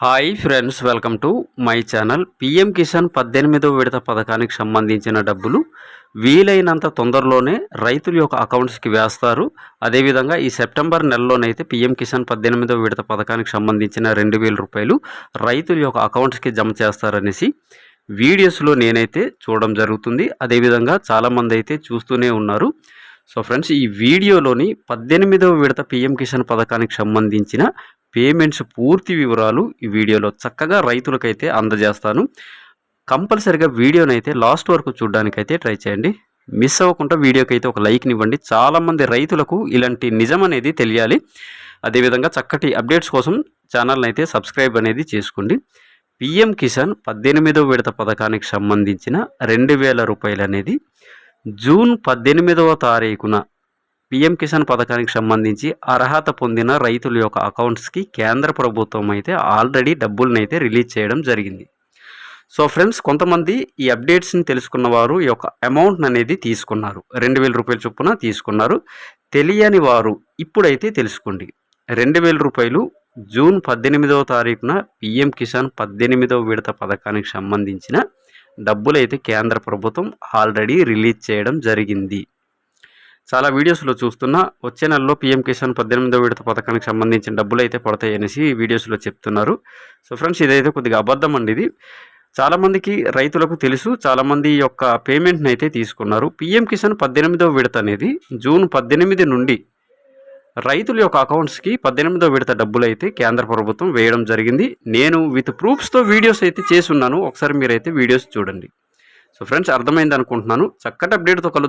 Hi friends welcome to my channel. PM Kisan పద్దెనిమిదవ విడత పథకానికి సంబంధించిన డబ్బులు వీలైనంత తొందరలోనే రైతుల యొక్క అకౌంట్స్కి వేస్తారు. అదేవిధంగా ఈ సెప్టెంబర్ నెలలోనైతే పిఎం కిసాన్ పద్దెనిమిదవ విడత పథకానికి సంబంధించిన రెండు వేల రూపాయలు రైతుల యొక్క అకౌంట్స్కి జమ చేస్తారనేసి వీడియోస్లో నేనైతే చూడడం జరుగుతుంది. అదేవిధంగా చాలామంది అయితే చూస్తూనే ఉన్నారు. సో ఫ్రెండ్స్ ఈ వీడియోలోని పద్దెనిమిదవ విడత పిఎం కిసాన్ పథకానికి సంబంధించిన పేమెంట్స్ పూర్తి వివరాలు ఈ వీడియోలో చక్కగా రైతులకైతే అందజేస్తాను. కంపల్సరిగా వీడియోనైతే లాస్ట్ వరకు చూడడానికైతే ట్రై చేయండి. మిస్ అవ్వకుండా వీడియోకి అయితే ఒక లైక్ని ఇవ్వండి. చాలామంది రైతులకు ఇలాంటి నిజం అనేది తెలియాలి. అదేవిధంగా చక్కటి అప్డేట్స్ కోసం ఛానల్ని అయితే సబ్స్క్రైబ్ అనేది చేసుకోండి. పిఎం కిసాన్ పద్దెనిమిదవ విడత పథకానికి సంబంధించిన రెండు వేల రూపాయలు అనేది జూన్ పద్దెనిమిదవ తారీఖున పిఎం కిసాన్ పథకానికి సంబంధించి అర్హత పొందిన రైతుల యొక్క అకౌంట్స్కి కేంద్ర ప్రభుత్వం అయితే ఆల్రెడీ డబ్బులను అయితే రిలీజ్ చేయడం జరిగింది. సో ఫ్రెండ్స్ కొంతమంది ఈ అప్డేట్స్ని తెలుసుకున్న వారు ఈ యొక్క అమౌంట్ అనేది తీసుకున్నారు. రెండు వేల రూపాయల చొప్పున తీసుకున్నారు. తెలియని వారు ఇప్పుడైతే తెలుసుకోండి. రెండు వేల రూపాయలు జూన్ పద్దెనిమిదవ తారీఖున పిఎం కిసాన్ పద్దెనిమిదవ విడత పథకానికి సంబంధించిన డబ్బులు అయితే కేంద్ర ప్రభుత్వం ఆల్రెడీ రిలీజ్ చేయడం జరిగింది. చాలా వీడియోస్లో చూస్తున్నా. వచ్చే నెలలో పీఎం కిసాన్ పద్దెనిమిదో విడత పథకానికి సంబంధించిన డబ్బులు అయితే పడతాయి అనేసి వీడియోస్లో చెప్తున్నారు. సో ఫ్రెండ్స్ ఇదైతే కొద్దిగా అబద్ధం అండి ఇది. చాలామందికి రైతులకు తెలుసు చాలామంది యొక్క పేమెంట్ని అయితే తీసుకున్నారు. పీఎం కిసాన్ పద్దెనిమిదో విడత అనేది జూన్ పద్దెనిమిది నుండి రైతుల యొక్క అకౌంట్స్కి పద్దెనిమిదో విడత డబ్బులు అయితే కేంద్ర ప్రభుత్వం వేయడం జరిగింది. నేను విత్ ప్రూఫ్స్తో వీడియోస్ అయితే చేసి ఉన్నాను. ఒకసారి మీరైతే వీడియోస్ చూడండి. సో ఫ్రెండ్స్ అర్థమైంది అనుకుంటున్నాను చక్కటి అప్డేట్తో కలుద్దాం.